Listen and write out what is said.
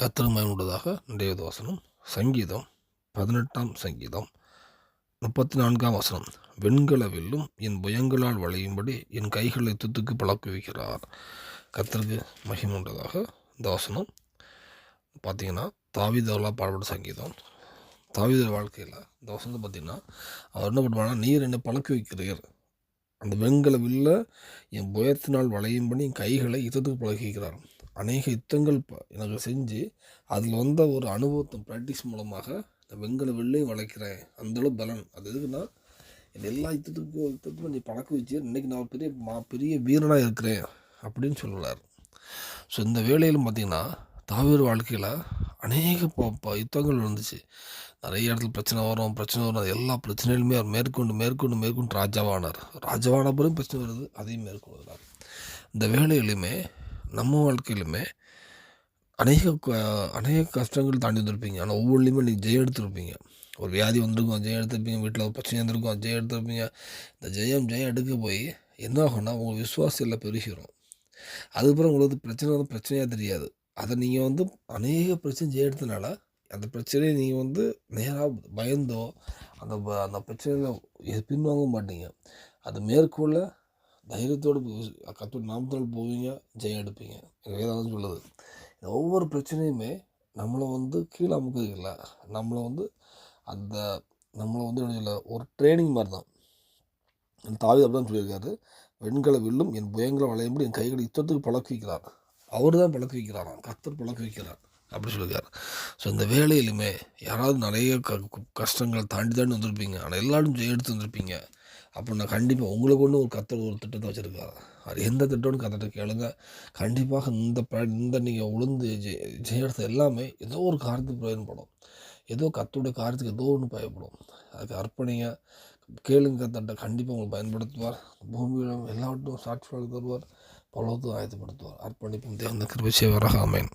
கர்த்தர் மயமுள்ளதாக இன்றைய வசனம். சங்கீதம் பதினெட்டாம் சங்கீதம் முப்பத்தி நான்காம் வசனம். வெண்கல வில்லும் என் புயங்களால் வளையும்படி என் கைகளை துத்துக்கு பழக்குவிக்கிறார் கர்த்தருக்கு மகிமுண்டதாக இந்த வசனம். பார்த்தீங்கன்னா தாவிதவெல்லாம் பாடப்பட்ட சங்கீதம். தாவித வாழ்க்கையில் இந்த வசனத்தை பார்த்தீங்கன்னா அவர் என்ன பண்ணுவாங்கன்னா நீர் என்னை பழக்க வைக்கிறீர். அந்த வெண்கல வில்ல என் புயத்தினால் வளையும்படி என் கைகளை யுத்தத்துக்கு பழகிக்கிறார் அநேக யுத்தங்கள் ப- எனக்கு செஞ்சு அதில் வந்த ஒரு அனுபவத்தை ப்ராக்டிஸ் மூலமாக இந்த வெங்கல வெள்ளையும் வளைக்கிறேன் அந்தளவு பலன். அது எதுக்குன்னா இது எல்லா யுத்தத்துக்கும் யுத்தத்துக்கும் நீ பழக்க வச்சு இன்னைக்கு நான் பெரிய மா பெரிய வீரனாக இருக்கிறேன் அப்படின்னு சொல்லுறார் ஸோ இந்த வேலையிலும் பார்த்தீங்கன்னா தாவீர் வாழ்க்கையில் அநேக ப ப யுத்தங்கள் வந்துச்சு நிறைய இடத்துல பிரச்சனை வரும் பிரச்சனை வரும். அது எல்லா பிரச்சனையிலுமே அவர் மேற்கொண்டு மேற்கொண்டு மேற்கொண்டு ராஜாவானார். ராஜாவான பிறகு பிரச்சனை வருது அதையும் மேற்கொள்கிறார். இந்த வேலையிலுமே நம்ம வாழ்க்கையிலுமே அநேக அநேக கஷ்டங்கள் தாண்டி வந்திருப்பீங்க. ஆனால் ஒவ்வொன்றுலையுமே நீங்கள் ஜெயம் எடுத்திருப்பீங்க. ஒரு வியாதி வந்திருக்கும் ஜெயம் எடுத்திருப்பீங்க வீட்டில் ஒரு பிரச்சனை இருந்திருக்கும் ஜெயம் எடுத்திருப்பீங்க. இந்த ஜெயம் ஜெயம் எடுக்க போய் என்ன ஆகும்னா உங்கள் விசுவாசம் எல்லாம் அதுக்கப்புறம் உங்களுக்கு பிரச்சனை வந்து பிரச்சனையாக தெரியாது. அதை நீங்கள் வந்து அநேக பிரச்சனை ஜெயம் எடுத்தனால அந்த பிரச்சனையை நீங்கள் வந்து நேராக பயந்தோ அந்த ப- அந்த பிரச்சனையில் பின்வாங்க மாட்டீங்க. அது மேற்கொள்ள தைரியத்தோடு கத்தோட நாமத்தால் போவீங்க ஜெயம் எடுப்பீங்க. எங்கள் வேதாந்தம் சொல்லுது. ஒவ்வொரு பிரச்சனையுமே நம்மளை வந்து கீழே அமுக்கிறது இல்லை நம்மளை வந்து அந்த நம்மளை வந்து என்ன சொல்ல ஒரு ட்ரைனிங் மாதிரி தான் என் தாவி அப்படி தான் சொல்லியிருக்காரு. வெண்கல வில்லும் என் புயங்களை வளையும்படி என் கைகளை யுத்தத்துக்கு பழக்க வைக்கிறார். அவர் தான் பழக்க வைக்கிறாராம். கத்தர் பழக்க வைக்கிறார் அப்படி சொல்லியிருக்காரு. ஸோ இந்த வேலையிலுமே யாராவது நிறைய க கஷ்டங்கள் தாண்டி தாண்டி வந்திருப்பீங்க. ஆனால் எல்லாரும் ஜெயம் எடுத்து வந்திருப்பீங்க. அப்போ நான் கண்டிப்பாக உங்களுக்கு ஒன்று ஒரு கத்தர் ஒரு திட்டத்தை வச்சுருக்காரு. அது எந்த திட்டம்னு கத்தட்ட கேளுங்க. கண்டிப்பாக இந்த ப இந்த நீங்கள் உளுந்து ஜெய எல்லாமே ஏதோ ஒரு காரியத்துக்கு பயன்படும். ஏதோ கத்தோடைய காரியத்துக்கு ஏதோ ஒன்று பயப்படும் அதுக்கு அர்ப்பணிங்க. கேளுங்க கத்தட்ட கண்டிப்பாக உங்களுக்கு பயன்படுத்துவார். பூமியிலும் எல்லாவற்றும் சாட்சியாக தருவார் பலவத்தும் ஆயத்தப்படுத்துவார். அர்ப்பணிப்பும் தேவந்த கிருபை செய்வராக. ஆமென்.